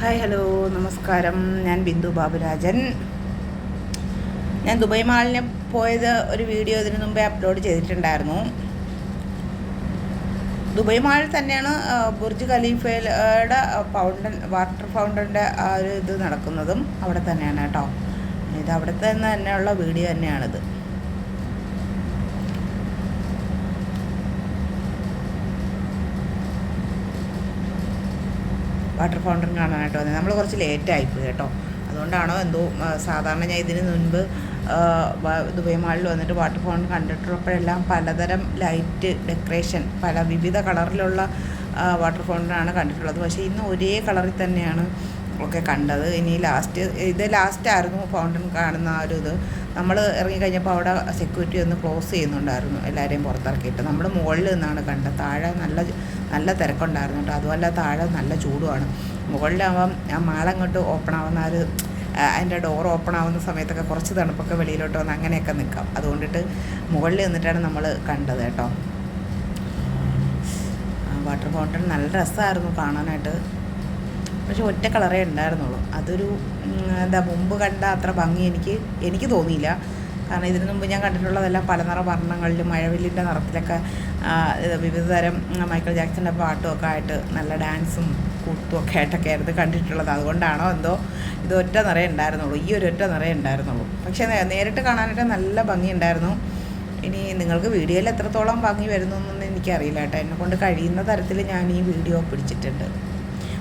Hi hello നമസ്കാരം. ഞാൻ ബിന്ദു ബാബുരാജൻ. ഞാൻ ദുബായ് മാളിനെ പോയത് ഒരു വീഡിയോ ഇതിനു മുമ്പേ അപ്ലോഡ് ചെയ്തിട്ടുണ്ടായിരുന്നു. ദുബായ് മാളിൽ തന്നെയാണ് ബുർജ് ഖലീഫയുടെ ഫൗണ്ടൻ വാട്ടർ ഫൗണ്ടന്റെ ആ ഒരു ഇത് നടക്കുന്നതും അവിടെ തന്നെയാണ് കേട്ടോ. ഇത് അവിടെ തന്നെ തന്നെയുള്ള വീഡിയോ തന്നെയാണിത്. വാട്ടർ ഫൗണ്ടൻ കാണാനായിട്ട് വന്നത് നമ്മൾ കുറച്ച് ലേറ്റായി പോയി കേട്ടോ. അതുകൊണ്ടാണോ എന്തോ സാധാരണ ഞാൻ ഇതിന് മുൻപ് ദുബൈ മാളിൽ വന്നിട്ട് വാട്ടർ ഫൗണ്ടൻ കണ്ടിട്ടുള്ളപ്പോഴെല്ലാം പലതരം ലൈറ്റ് ഡെക്കറേഷൻ പല വിവിധ കളറിലുള്ള വാട്ടർ ഫൗണ്ടനാണ് കണ്ടിട്ടുള്ളത്. പക്ഷേ ഇന്ന് ഒരേ കളറിൽ തന്നെയാണ് ഒക്കെ കണ്ടത്. ഇനി ലാസ്റ്റ് ഇത് ലാസ്റ്റ് ആയിരുന്നു ഫൗണ്ടൻ കാണുന്ന ആ ഒരു ഇത്. നമ്മൾ ഇറങ്ങിക്കഴിഞ്ഞപ്പോൾ അവിടെ സെക്യൂരിറ്റി ഒന്ന് ക്ലോസ് ചെയ്യുന്നുണ്ടായിരുന്നു എല്ലാവരെയും പുറത്തിറക്കിയിട്ട് നമ്മൾ മുകളിൽ നിന്നാണ് കണ്ടത്. താഴെ നല്ല നല്ല തിരക്കുണ്ടായിരുന്നു കേട്ടോ. അതുമല്ല താഴെ നല്ല ചൂടുമാണ്. മുകളിലാവാം ആ മാളങ്ങോട്ട് ഓപ്പൺ ആവുന്ന ആ ഒരു അതിന്റെ ഡോർ ഓപ്പൺ ആവുന്ന സമയത്തൊക്കെ കുറച്ച് തണുപ്പൊക്കെ വെളിയിലോട്ട് വന്ന് അങ്ങനെയൊക്കെ നിൽക്കാം. അതുകൊണ്ടിട്ട് മുകളിൽ നിന്നിട്ടാണ് നമ്മൾ കണ്ടത് കേട്ടോ. വാട്ടർ ഫൗണ്ടൻ നല്ല രസമായിരുന്നു കാണാനായിട്ട്. പക്ഷെ ഒറ്റ കളറേ ഉണ്ടായിരുന്നുള്ളൂ. അതൊരു എന്താ മുമ്പ് കണ്ട അത്ര ഭംഗി എനിക്ക് എനിക്ക് തോന്നിയില്ല. കാരണം ഇതിനു മുമ്പ് ഞാൻ കണ്ടിട്ടുള്ളതെല്ലാം പല നിറ വർണങ്ങളിലും മഴവില്ലിന്റെ നിറത്തിലൊക്കെ വിവിധ തരം മൈക്കിൾ ജാക്സന്റെ പാട്ടും ഒക്കെ ആയിട്ട് നല്ല ഡാൻസും കൂത്തും ഒക്കെ ആയിട്ടൊക്കെ ആയിരുന്നു കണ്ടിട്ടുള്ളത്. അതുകൊണ്ടാണോ എന്തോ ഇത് ഒറ്റ നിറയെ ഉണ്ടായിരുന്നുള്ളൂ. ഈ ഒരു ഒറ്റ നിറയെ ഉണ്ടായിരുന്നുള്ളൂ. പക്ഷേ നേരിട്ട് കാണാനായിട്ട് നല്ല ഭംഗി ഉണ്ടായിരുന്നു. ഇനി നിങ്ങൾക്ക് വീഡിയോയിൽ എത്രത്തോളം ഭംഗി വരുന്നു എന്നൊന്നും എനിക്കറിയില്ല കേട്ടോ. എന്നെ കൊണ്ട് കഴിയുന്ന തരത്തിൽ ഞാൻ ഈ വീഡിയോ പിടിച്ചിട്ടുണ്ട്.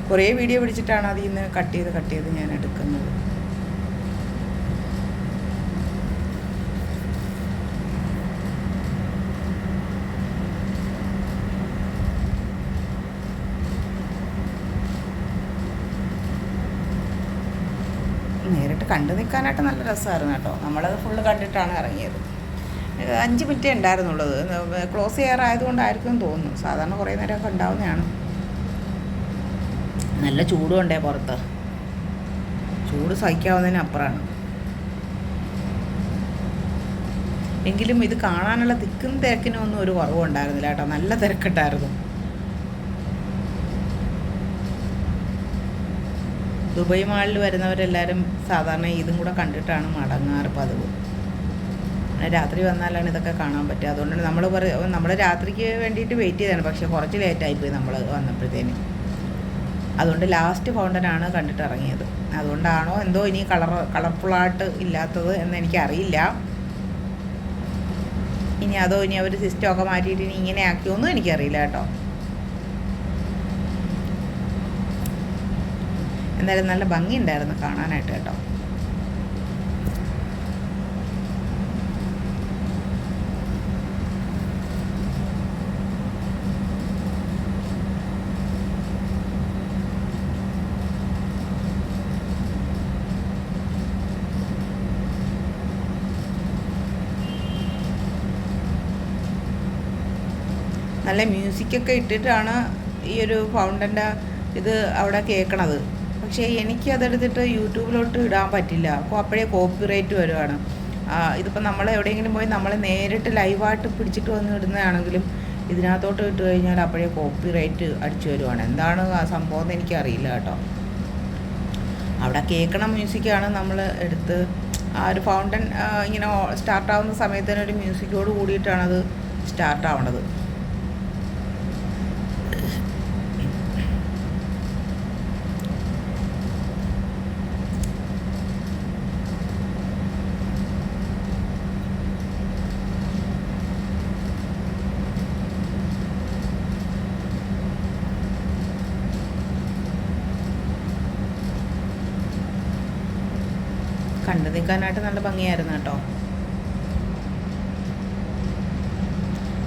കുറേ വീഡിയോ പിടിച്ചിട്ടാണ് അതിൽ നിന്ന് കട്ട് ചെയ്ത് കട്ട് ചെയ്ത് ഞാൻ എടുക്കുന്നത്. നേരിട്ട് കണ്ടു നിൽക്കാനായിട്ട് നല്ല രസമായിരുന്നു കേട്ടോ. നമ്മളത് ഫുള്ള് കണ്ടിട്ടാണ് ഇറങ്ങിയത്. അഞ്ച് മിനിറ്റേ ഉണ്ടായിരുന്നുള്ളത്. ക്ലോസ് ചെയ്യാറായതുകൊണ്ടായിരിക്കും തോന്നുന്നു. സാധാരണ കുറേ നേരമൊക്കെ ഉണ്ടാവുന്നതാണ്. നല്ല ചൂടും ഉണ്ടേ പുറത്ത്. ചൂട് സഹിക്കാവുന്നതിന് അപ്പുറമാണ് എങ്കിലും ഇത് കാണാനുള്ള തിക്കും തിരക്കിനും ഒന്നും ഒരു കുറവുണ്ടായിരുന്നില്ല കേട്ടോ. നല്ല തിരക്കുണ്ടായിരുന്നു ദുബായ് മാളിൽ വരുന്നവരെല്ലാവരും സാധാരണ ഇതും കൂടെ കണ്ടിട്ടാണ് മടങ്ങാറ് പതിവ്. രാത്രി വന്നാലാണ് ഇതൊക്കെ കാണാൻ പറ്റുക. അതുകൊണ്ടാണ് നമ്മൾ നമ്മൾ രാത്രിക്ക് വേണ്ടിയിട്ട് വെയിറ്റ് ചെയ്തതാണ്. പക്ഷേ കുറച്ച് ലേറ്റായിപ്പോയി നമ്മൾ വന്നപ്പോഴത്തേന്. അതുകൊണ്ട് ലാസ്റ്റ് ഫൗണ്ടനാണ് കണ്ടിട്ട് ഇറങ്ങിയത്. അതുകൊണ്ടാണോ എന്തോ ഇനി കളർ കളർഫുള്ളായിട്ട് ഇല്ലാത്തത് എന്ന് എനിക്കറിയില്ല. ഇനി അതോ ഇനി അവർ സിസ്റ്റമൊക്കെ മാറ്റിയിട്ട് ഇനി ഇങ്ങനെ ആക്കിയോന്നും എനിക്കറിയില്ല കേട്ടോ. എന്തായാലും നല്ല ഭംഗിയുണ്ടായിരുന്നു കാണാനായിട്ട് കേട്ടോ. നല്ല മ്യൂസിക്കൊക്കെ ഇട്ടിട്ടാണ് ഈ ഒരു ഫൗണ്ടന്റെ ഇത് അവിടെ കേൾക്കണത്. പക്ഷേ എനിക്ക് അതെടുത്തിട്ട് യൂട്യൂബിലോട്ട് ഇടാൻ പറ്റില്ല. അപ്പോൾ അപ്പോഴേ കോപ്പിറൈറ്റ് വരുവാണ്. ഇതിപ്പോൾ നമ്മൾ എവിടെയെങ്കിലും പോയി നമ്മൾ നേരിട്ട് ലൈവായിട്ട് പിടിച്ചിട്ട് വന്ന് ഇടുന്നതാണെങ്കിലും ഇതിനകത്തോട്ട് ഇട്ട് കഴിഞ്ഞാൽ അപ്പോഴേ കോപ്പിറൈറ്റ് അടിച്ചു വരുവാണ്. എന്താണ് ആ സംഭവം എന്ന് എനിക്കറിയില്ല കേട്ടോ. അവിടെ കേൾക്കണ മ്യൂസിക്കാണ് നമ്മൾ എടുത്ത് ആ ഒരു ഫൗണ്ടൻ ഇങ്ങനെ സ്റ്റാർട്ടാവുന്ന സമയത്ത് തന്നെ ഒരു മ്യൂസിക്കോട് കൂടിയിട്ടാണ് അത് കണ്ടു നിൽക്കാനായിട്ട് നല്ല ഭംഗിയായിരുന്നു കേട്ടോ.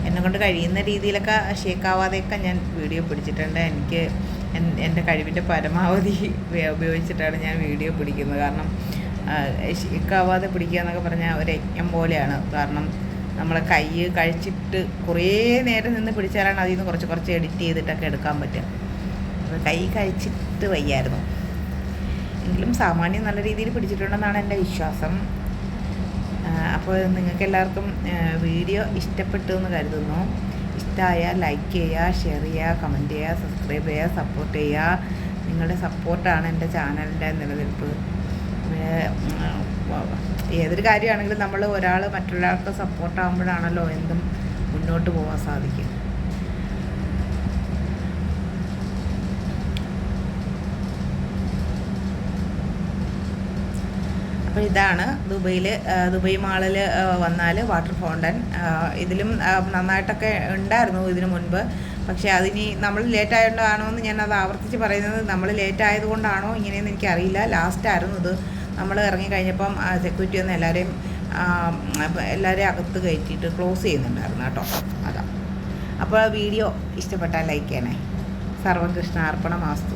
എന്നെ കൊണ്ട് കഴിയുന്ന രീതിയിലൊക്കെ ഷേക്കാവാതെയൊക്കെ ഞാൻ വീഡിയോ പിടിച്ചിട്ടുണ്ട്. എനിക്ക് എൻ- എന്റെ കഴിവിന്റെ പരമാവധി ഉപയോഗിച്ചിട്ടാണ് ഞാൻ വീഡിയോ പിടിക്കുന്നത്. കാരണം ഷേക്കാവാതെ പിടിക്കുക എന്നൊക്കെ പറഞ്ഞാൽ ഒരു യജ്ഞം പോലെയാണ്. കാരണം നമ്മൾ കൈ കഴിച്ചിട്ട് കുറേ നേരം നിന്ന് പിടിച്ചാലാണ് അതിൽ നിന്ന് കുറച്ച് കുറച്ച് എഡിറ്റ് ചെയ്തിട്ടൊക്കെ എടുക്കാൻ പറ്റുക. അപ്പോൾ കൈ കഴിച്ചിട്ട് വയ്യായിരുന്നു. എങ്കിലും സാമാന്യം നല്ല രീതിയിൽ പിടിച്ചിട്ടുണ്ടെന്നാണ് എന്റെ വിശ്വാസം. അപ്പോൾ നിങ്ങൾക്ക് എല്ലാവർക്കും വീഡിയോ ഇഷ്ടപ്പെട്ടു എന്ന് കരുതുന്നു. ഇഷ്ടമായാൽ ലൈക്ക് ചെയ്യുക ഷെയർ ചെയ്യുക കമന്റ് ചെയ്യുക സബ്സ്ക്രൈബ് ചെയ്യുക സപ്പോർട്ട് ചെയ്യുക. നിങ്ങളുടെ സപ്പോർട്ടാണ് എന്റെ ചാനലിന്റെ നിലനിൽപ്പ്. ഏതൊരു കാര്യമാണെങ്കിലും നമ്മൾ ഒരാൾ മറ്റൊരാൾക്ക് സപ്പോർട്ടാകുമ്പോഴാണല്ലോ എന്തും മുന്നോട്ട് പോകാൻ സാധിക്കും. അപ്പോൾ ഇതാണ് ദുബൈയിൽ ദുബൈ മാളിൽ വന്നാൽ വാട്ടർ ഫൗണ്ടൻ. ഇതിലും നന്നായിട്ടൊക്കെ ഉണ്ടായിരുന്നു ഇതിനു മുൻപ്. പക്ഷേ അതിനി നമ്മൾ ലേറ്റ് ആയതുകൊണ്ടാണോ എന്ന് ഞാൻ അത് ആവർത്തിച്ച് പറയുന്നത്. നമ്മൾ ലേറ്റ് ആയതുകൊണ്ടാണോ ഇങ്ങനെയെന്ന് എനിക്കറിയില്ല. ലാസ്റ്റ് ആയിരുന്നു ഇത് നമ്മൾ ഇറങ്ങി കഴിഞ്ഞപ്പം സെക്യൂരിറ്റി ഒന്ന് എല്ലാവരെയും എല്ലാവരെയും അകത്ത് കയറ്റിയിട്ട് ക്ലോസ് ചെയ്യുന്നുണ്ടായിരുന്നു കേട്ടോ. അതാ. അപ്പോൾ വീഡിയോ ഇഷ്ടപ്പെട്ടാൽ ലൈക്ക് ചെയ്യണേ. സർവകൃഷ്ണ അർപ്പണ മാസ്തു.